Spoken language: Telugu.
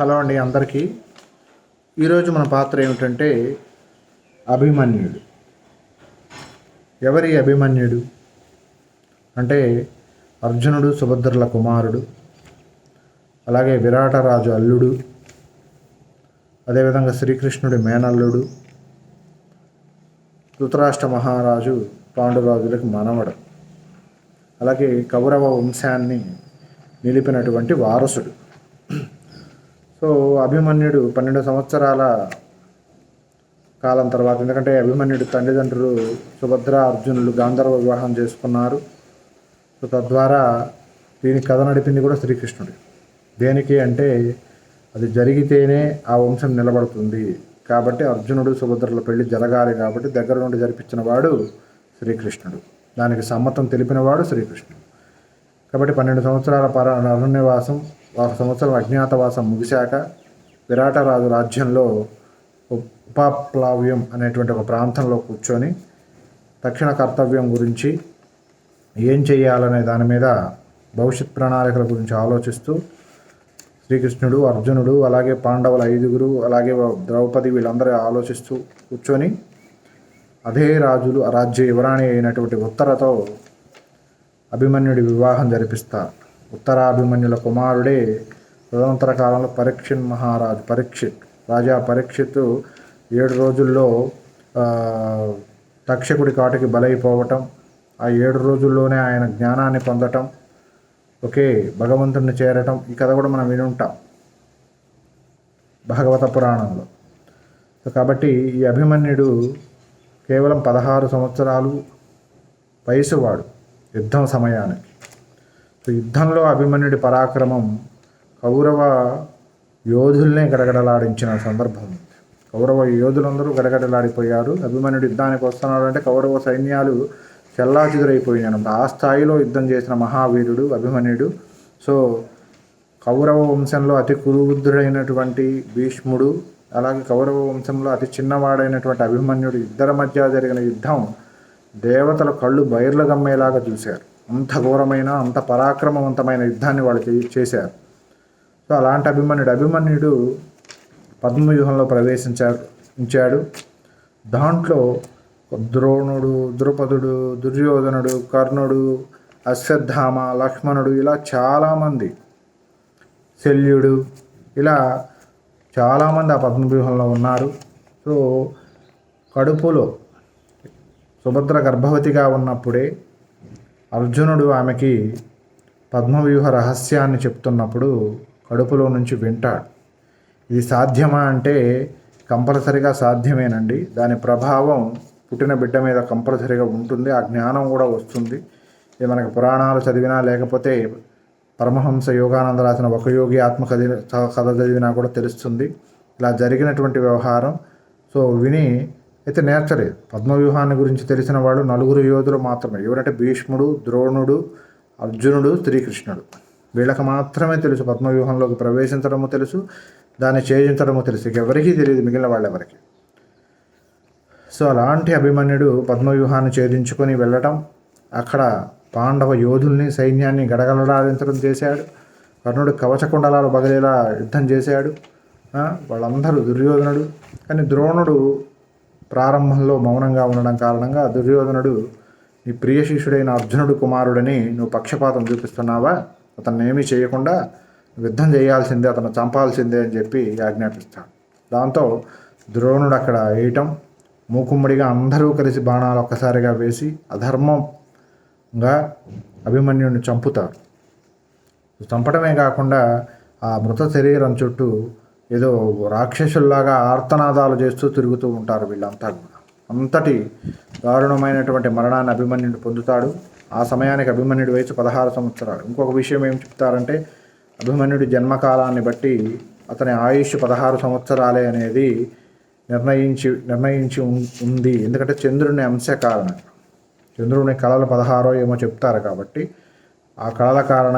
హలో అండి అందరికీ. ఈరోజు మన పాత్ర ఏమిటంటే అభిమన్యుడు. ఎవరి అభిమన్యుడు? అంటే అర్జునుడు సుభద్రల కుమారుడు అలాగే విరాటరాజు అల్లుడు అదేవిధంగా శ్రీకృష్ణుడి మేనల్లుడు ధృతరాష్ట్ర మహారాజు పాండురాజులకు మనవడు అలాగే కౌరవ వంశాన్ని నిలిపినటువంటి వారసుడు. సో అభిమన్యుడు పన్నెండు సంవత్సరాల కాలం తర్వాత ఎందుకంటే అభిమన్యుడు తల్లిదండ్రులు సుభద్ర అర్జునులు గాంధర్వ వివాహం చేసుకున్నారు. సో తద్వారా దీని కథ నడిపింది కూడా శ్రీకృష్ణుడు. దేనికి అంటే అది జరిగితేనే ఆ వంశం నిలబడుతుంది. కాబట్టి అర్జునుడు సుభద్రల పెళ్ళి జరగాలి కాబట్టి దగ్గర నుండి జరిపించిన వాడు శ్రీకృష్ణుడు. దానికి సమ్మతం తెలిపినవాడు శ్రీకృష్ణుడు. కాబట్టి పన్నెండు సంవత్సరాల పర అరణ్యవాసం ఒక సంవత్సరం అజ్ఞాతవాసం ముగిశాక విరాటరాజు రాజ్యంలో ఉపాప్లావ్యం అనేటువంటి ఒక ప్రాంతంలో కూర్చొని తక్షణ కర్తవ్యం గురించి ఏం చేయాలనే దాని మీద భవిష్యత్ ప్రణాళికల గురించి ఆలోచిస్తూ శ్రీకృష్ణుడు అర్జునుడు అలాగే పాండవుల ఐదుగురు అలాగే ద్రౌపది వీళ్ళందరూ ఆలోచిస్తూ కూర్చొని అదే రాజులు ఆ రాజ్య యువరాణి అయినటువంటి ఉత్తరతో అభిమన్యుడి వివాహం జరిపిస్తారు. ఉత్తరాభిమన్యుల కుమారుడే తదనంతర కాలంలో పరీక్షన్ మహారాజు పరీక్షిత్ రాజా పరీక్షిత్ ఏడు రోజుల్లో తక్షకుడి కాటికి బలైపోవటం ఆ ఏడు రోజుల్లోనే ఆయన జ్ఞానాన్ని పొందటం ఓకే భగవంతుడిని చేరటం ఈ కథ కూడా మనం విని ఉంటాం భాగవత పురాణంలో. సో కాబట్టి ఈ అభిమన్యుడు కేవలం పదహారు సంవత్సరాలు వయసువాడు యుద్ధం సమయానికి. యుద్ధంలో అభిమన్యుడి పరాక్రమం కౌరవ యోధుల్నే గడగడలాడించిన సందర్భం. కౌరవ యోధులందరూ గడగడలాడిపోయారు. అభిమన్యుడు యుద్ధానికి వస్తున్నాడు అంటే కౌరవ సైన్యాలు చెల్లాచెదురైపోయినాయి. ఆ స్థాయిలో యుద్ధం చేసిన మహావీరుడు అభిమన్యుడు. సో కౌరవ వంశంలో అతి కురువృద్ధుడైనటువంటి భీష్ముడు అలాగే కౌరవ వంశంలో అతి చిన్నవాడైనటువంటి అభిమన్యుడు ఇద్దరి మధ్య జరిగిన యుద్ధం దేవతల కళ్ళు బయర్లు గమ్మేలాగా చూశారు. అంత ఘోరమైన అంత పరాక్రమవంతమైన యుద్ధాన్ని వాళ్ళు చే- చేశారు. సో అలాంటి అభిమన్యుడు అభిమన్యుడు పద్మవ్యూహంలో ప్రవేశించారు ఉంచాడు. దాంట్లో ద్రోణుడు ద్రుపదుడు దుర్యోధనుడు కర్ణుడు అశ్వత్థామ లక్ష్మణుడు ఇలా చాలామంది శల్యుడు ఇలా చాలామంది ఆ పద్మవ్యూహంలో ఉన్నారు. సో కడుపులో సుభద్ర గర్భవతిగా ఉన్నప్పుడే అర్జునుడు ఆమెకి పద్మవ్యూహ రహస్యాన్ని చెప్తున్నప్పుడు కడుపులో నుంచి వింటాడు. ఇది సాధ్యమా అంటే కంపల్సరిగా సాధ్యమేనండి. దాని ప్రభావం పుట్టిన బిడ్డ మీద కంపల్సరిగా ఉంటుంది. ఆ జ్ఞానం కూడా వస్తుంది. ఇది మనకు పురాణాలు చదివినా లేకపోతే పరమహంస యోగానంద రాసిన ఒక యోగి ఆత్మ కథ కథ చదివినా కూడా తెలుస్తుంది. ఇలా జరిగినటువంటి వ్యవహారం. సో విని అయితే నేర్చలేదు పద్మవ్యూహాన్ని గురించి తెలిసిన వాడు నలుగురు యోధులు మాత్రమే. ఎవరంటే భీష్ముడు ద్రోణుడు అర్జునుడు శ్రీకృష్ణుడు. వీళ్ళకి మాత్రమే తెలుసు పద్మవ్యూహంలోకి ప్రవేశించడము తెలుసు దాన్ని చేయించడము తెలుసు. ఎవరికీ తెలియదు మిగిలిన వాళ్ళెవరికి? సో అలాంటి అభిమన్యుడు పద్మవ్యూహాన్ని ఛేదించుకొని వెళ్ళటం అక్కడ పాండవ యోధుల్ని సైన్యాన్ని గడగలడాడించడం చేశాడు. కర్ణుడు కవచకుండలాలు బగలేలా యుద్ధం చేశాడు. వాళ్ళందరూ దుర్యోధనుడు. కానీ ద్రోణుడు ప్రారంభంలో మౌనంగా ఉండడం కారణంగా దుర్యోధనుడు నీ ప్రియ శిష్యుడైన అర్జునుడు కుమారుడని నువ్వు పక్షపాతం చూపిస్తున్నావా? అతన్ని ఏమీ చేయకుండా యుద్ధం చేయాల్సిందే అతను చంపాల్సిందే అని చెప్పి ఆజ్ఞాపిస్తాడు. దాంతో ద్రోణుడు అక్కడ వేయటం మూకుమ్మడిగా అందరూ కలిసి బాణాలు ఒక్కసారిగా వేసి అధర్మంగా అభిమన్యుడిని చంపుతారు. చంపడమే కాకుండా ఆ మృత శరీరం చుట్టూ ఏదో రాక్షసుల్లాగా ఆర్తనాదాలు చేస్తూ తిరుగుతూ ఉంటారు వీళ్ళంతా కూడా. అంతటి దారుణమైనటువంటి మరణాన్ని అభిమన్యుడు పొందుతాడు. ఆ సమయానికి అభిమన్యుడి వయసు పదహారు సంవత్సరాలు. ఇంకొక విషయం ఏం చెప్తారంటే అభిమన్యుడి జన్మకాలాన్ని బట్టి అతని ఆయుష్ పదహారు సంవత్సరాలే అనేది నిర్ణయించి నిర్ణయించి ఉం- ఉంది. ఎందుకంటే చంద్రుని అంశ కారణం. చంద్రుని కళలు పదహారో ఏమో చెప్తారు కాబట్టి ఆ కళల కారణం